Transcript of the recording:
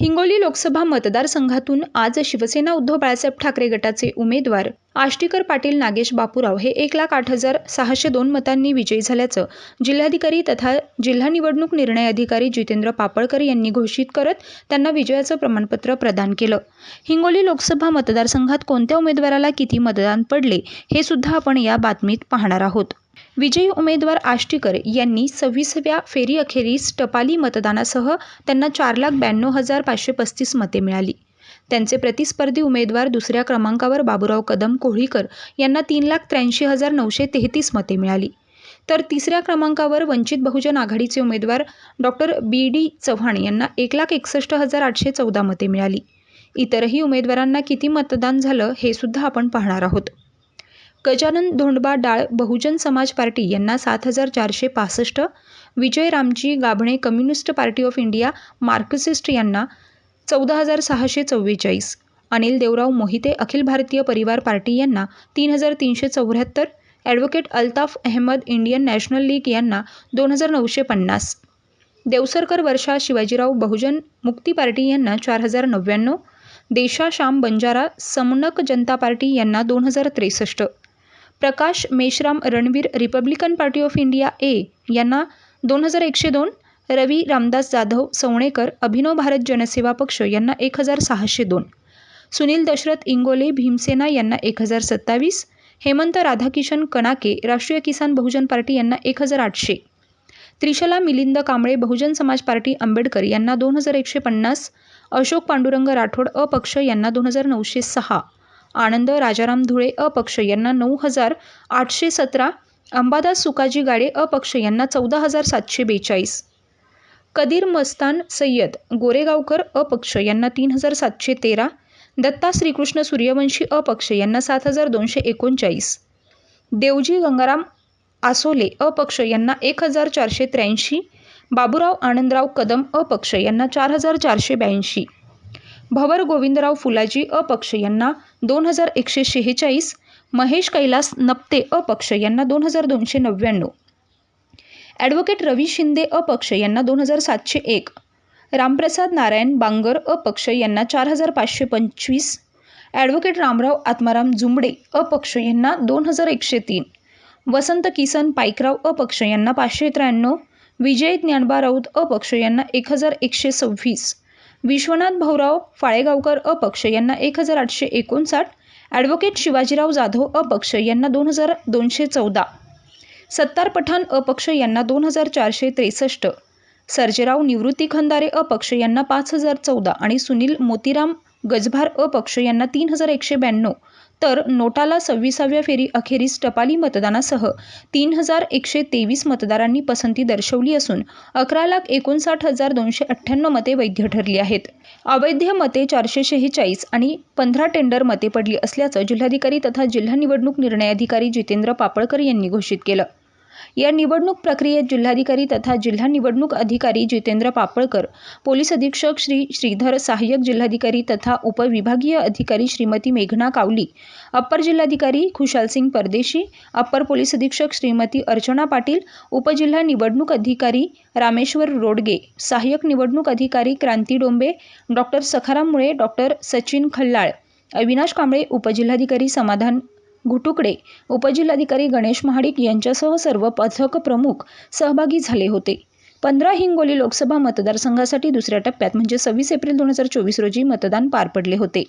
हिंगोली लोकसभा मतदारसंघातून आज शिवसेना उद्धव बाळासाहेब ठाकरे गटाचे उमेदवार आष्टीकर पाटील नागेश बापूराव हे एक लाख आठ हजार सहाशे दोन मतांनी विजयी झाल्याचं जिल्हाधिकारी तथा जिल्हा निवडणूक निर्णय अधिकारी जितेंद्र पापळकर यांनी घोषित करत त्यांना विजयाचं प्रमाणपत्र प्रदान केलं. हिंगोली लोकसभा मतदारसंघात कोणत्या उमेदवाराला किती मतदान पडले हे सुद्धा आपण या बातमीत पाहणार आहोत. विजयी उमेदवार आष्टीकर यांनी सव्वीसव्या फेरीअखेरीस टपाली मतदानासह त्यांना चार लाख ब्याण्णव हजार पाचशे पस्तीस मते मिळाली. त्यांचे प्रतिस्पर्धी उमेदवार दुसऱ्या क्रमांकावर बाबुराव कदम कोहळीकर यांना तीन लाख त्र्याऐंशी हजार नऊशे तेहतीस मते मिळाली. तर तिसऱ्या क्रमांकावर वंचित बहुजन आघाडीचे उमेदवार डॉक्टर बी डी चव्हाण यांना एक लाख एकसष्ट हजार आठशे चौदा मते मिळाली. इतरही उमेदवारांना किती मतदान झालं हे सुद्धा आपण पाहणार आहोत. गजानन धोंडबा डाळ बहुजन समाज पार्टी यांना सात हजार चारशे पासष्ट Vijay Ramji Gabhane communist party of India Marxist यांना चौदा हजार सहाशे चव्वेचाळीस अनिल देवराव मोहिते अखिल भारतीय परिवार पार्टी यांना तीन हजार तीनशे चौऱ्याहत्तर advocate Altaf Ahmad Indian national league यांना दोन हजार नऊशे पन्नास. देवसरकर वर्षा शिवाजीराव बहुजन मुक्ती पार्टी यांना चार हजार नव्याण्णव देशा श्याम बंजारा समनक जनता पार्टी यांना दोन हजार त्रेसष्ट. Prakash Meshram Ranveer republican party of India A यांना दोन हजार एकशे दोन रवी रामदास जाधव सवणेकर अभिनव भारत जनसेवा पक्ष यांना एक हजार सहाशे दोन. सुनील दशरथ इंगोले भीमसेना यांना एक हजार सत्तावीस. हेमंत राधाकिशन कणाके राष्ट्रीय किसान बहुजन पार्टी यांना एक हजार आठशे. त्रिशला मिलिंद कांबळे बहुजन समाज पार्टी आंबेडकर यांना दोन हजार एकशे पन्नास. अशोक पांडुरंग राठोड अपक्ष यांना दोन हजार नऊशे सहा. आनंद राजाराम धुळे अपक्ष यांना नऊ हजार आठशे सतरा अंबादास सुकाजी गाडे अपक्ष यांना चौदा हजार सातशे बेचाळीस. कदीर मस्तान सय्यद गोरेगावकर अपक्ष यांना तीन हजार सातशे तेरा दत्ता श्रीकृष्ण सूर्यवंशी अपक्ष यांना सात हजार दोनशे एकोणचाळीस. देवजी गंगाराम आसोले अपक्ष यांना एक हजार चारशे त्र्याऐंशी बाबूराव आनंदराव कदम अपक्ष यांना चार हजार चारशे ब्याऐंशी. भवर गोविंदराव फुलाजी अपक्ष यांना दोन हजार एकशे शेहेचाळीस महेश कैलास नप्ते अपक्ष यांना दोन हजार दोनशे नव्याण्णव. ॲडव्होकेट रवी शिंदे अपक्ष यांना दोन हजार सातशे एक. रामप्रसाद नारायण बांगर अपक्ष यांना चार हजार पाचशे पंचवीस. ॲडव्होकेट रामराव आत्माराम जुंबडे अपक्ष यांना दोन हजार एकशे तीन. वसंत किसन पाईकराव अपक्ष यांना पाचशे त्र्याण्णव. विजय ज्ञानबा राऊत अपक्ष यांना एक हजार एकशे सव्वीस. विश्वनाथ भाऊराव फाळेगावकर अपक्ष यांना एक हजार आठशे एकोणसाठ ॲडव्होकेट शिवाजीराव जाधव अपक्ष यांना दोन हजार दोनशे चौदा सत्तार पठाण अपक्ष यांना दोन हजार चारशे त्रेसष्ट सर्जेराव निवृत्ती खंदारे अपक्ष यांना पाच हजार चौदा आणि सुनील मोतीराम गजभार अपक्ष यांना तीन हजार एकशे ब्याण्णव तर नोटाला सव्वीसाव्या फेरी अखेरीस टपाली मतदानासह तीन हजार एकशे तेवीस मतदारांनी पसंती दर्शवली असून अकरा लाख एकोणसाठ हजार दोनशे अठ्ठ्याण्णव मते वैध ठरली आहेत. अवैध मते चारशे शेहेचाळीस आणि पंधरा टेंडर मते पडली असल्याचं जिल्हाधिकारी तथा जिल्हा निवडणूक निर्णय अधिकारी जितेंद्र पापळकर यांनी घोषित केलं. या निवडणूक प्रक्रियेत जिल्हाधिकारी तथा जिल्हा निवडणूक अधिकारी जितेंद्र पापळकर पोलीस अधीक्षक श्री श्रीधर सहाय्यक जिल्हाधिकारी तथा उपविभागीय अधिकारी श्रीमती मेघना कावली अप्पर जिल्हाधिकारी खुशालसिंग परदेशी अप्पर पोलीस अधीक्षक श्रीमती अर्चना पाटील उपजिल्हा निवडणूक अधिकारी रामेश्वर रोडगे सहाय्यक निवडणूक अधिकारी क्रांती डोंबे डॉक्टर सखाराम मुळे डॉक्टर सचिन खल्लाळ अविनाश कांबळे उपजिल्हाधिकारी समाधान घुटुकडे उपजिल्हाधिकारी गणेश महाडिक यांच्यासह सर्व पथक प्रमुख सहभागी झाले होते. पंधरा हिंगोली लोकसभा मतदारसंघासाठी दुसऱ्या टप्प्यात म्हणजे सव्वीस एप्रिल दोन हजार चोवीस रोजी मतदान पार पडले होते.